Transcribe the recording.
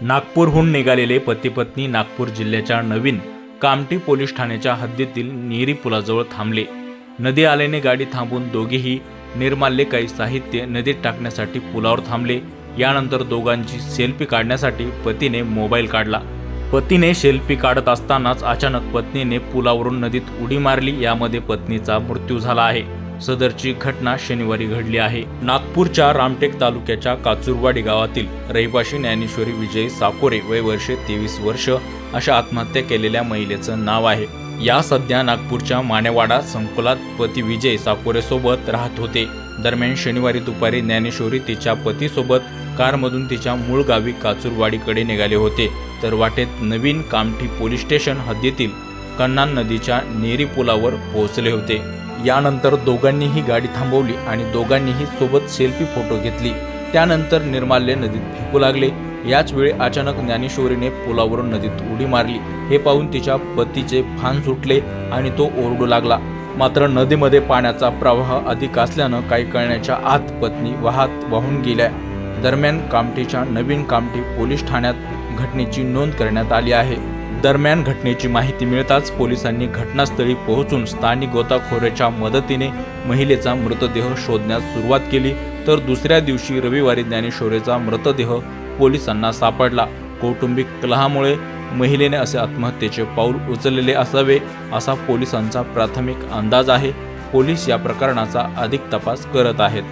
नागपूरहून निघालेले पती पत्नी नागपूर जिल्ह्याच्या नवीन कामठी पोलीस ठाण्याच्या हद्दीतील नेहरी पुलाजवळ थांबले. नदी आल्याने गाडी थांबून दोघेही निर्माल्य काही साहित्य नदीत टाकण्यासाठी पुलावर थांबले. यानंतर दोघांची सेल्फी काढण्यासाठी पतीने मोबाईल काढला. पतीने सेल्फी काढत असतानाच अचानक पत्नीने पुलावरून नदीत उडी मारली. यामध्ये पत्नीचा मृत्यू झाला आहे. सदरची घटना शनिवारी घडली आहे. नागपूरच्या रामटेक तालुक्याच्या काचुरवाडी गावातील रहिवाशी ज्ञानेश्वरी विजय साकोरे वय वर्षे तेवीस वर्ष अशा आत्महत्या केलेल्या महिलेचं नाव आहे. या सध्या नागपूरच्या मानेवाडा संकुलात पती विजय साकोरे सोबत राहत होते. दरम्यान शनिवारी दुपारी ज्ञानेश्वरी तिच्या पतीसोबत कारमधून तिच्या मूळ गावी काचुरवाडीकडे निघाले होते. तर वाटेत नवीन कामठी पोलीस स्टेशन हद्दीतील कन्नान नदीच्या नेरी पुलावर पोहोचले होते. यानंतर दोघांनीही गाडी थांबवली आणि दोघांनीही सोबत सेल्फी फोटो घेतली. त्यानंतर निर्माल्य नदीत फेकू लागले. याच वेळी अचानक ज्ञानेश्वरीने पुलावरून नदीत उडी मारली. हे पाहून तिच्या पतीचे फान सुटले आणि तो ओरडू लागला. मात्र नदीमध्ये पाण्याचा प्रवाह अधिक असल्यानं काही कळण्याच्या आत पत्नी वाहत वाहून गेल्या. दरम्यान कामठीच्या नवीन कामठी पोलीस ठाण्यात घटनेची नोंद करण्यात आली आहे. दरम्यान घटनेची माहिती मिळताच पोलिसांनी घटनास्थळी पोहोचून स्थानिक गोताखोऱ्याच्या मदतीने महिलेचा मृतदेह शोधण्यास सुरुवात केली. तर दुसऱ्या दिवशी रविवारी ज्ञानेश्वरीचा मृतदेह पोलिसांना सापडला. कौटुंबिक कलहामुळे महिलेने असे आत्महत्येचे पाऊल उचललेले असावे असा पोलिसांचा प्राथमिक अंदाज आहे. पोलीस या प्रकरणाचा अधिक तपास करत आहेत.